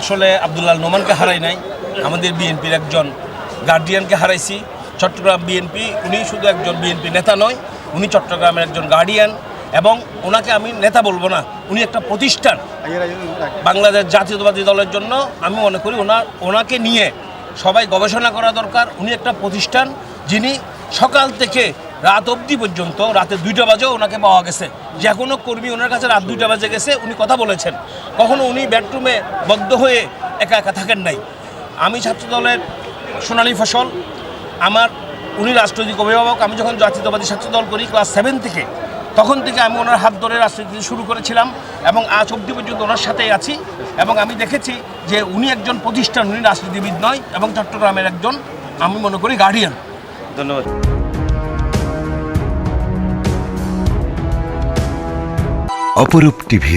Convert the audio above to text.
আসলে আবদুল্লাহ নোমানকে হারাই নাই। আমাদের বিএনপির একজন গার্ডিয়ানকে হারাইছি। চট্টগ্রাম বিএনপি, উনি শুধু একজন বিএনপি নেতা নয়, উনি চট্টগ্রামের একজন গার্ডিয়ান এবং ওনাকে আমি নেতা বলব না, উনি একটা প্রতিষ্ঠান। বাংলাদেশ জাতীয়তাবাদী দলের জন্য আমি মনে করি ওনার, ওনাকে নিয়ে সবাই গবেষণা করা দরকার। উনি একটা প্রতিষ্ঠান যিনি সকাল থেকে রাত অবধি পর্যন্ত, রাতে দুইটা বাজেও ওনাকে পাওয়া গেছে। যে কোনো কর্মী ওনার কাছে রাত দুইটা বাজে গেছে, উনি কথা বলেছেন। কখনো উনি বেডরুমে বদ্ধ হয়ে একা একা থাকেন নাই। আমি ছাত্রদলের সোনালী ফসল, আমার, উনি রাষ্ট্রনীতিক অভিভাবক, আমি যখন জাতীয়তাবাদী ছাত্রদল করি ক্লাস সেভেন থেকে, তখন থেকে আমি ওনার হাত ধরে রাজনীতি শুরু করেছিলাম এবং আজ অবধি পর্যন্ত ওনার সাথেই আছি এবং আমি দেখেছি যে উনি একজন প্রতিষ্ঠান, উনি রাজনীতিবিদ নয় এবং চট্টগ্রামের একজন, আমি মনে করি গার্ডিয়ান ধন্যবাদ। অপরূপ টিভি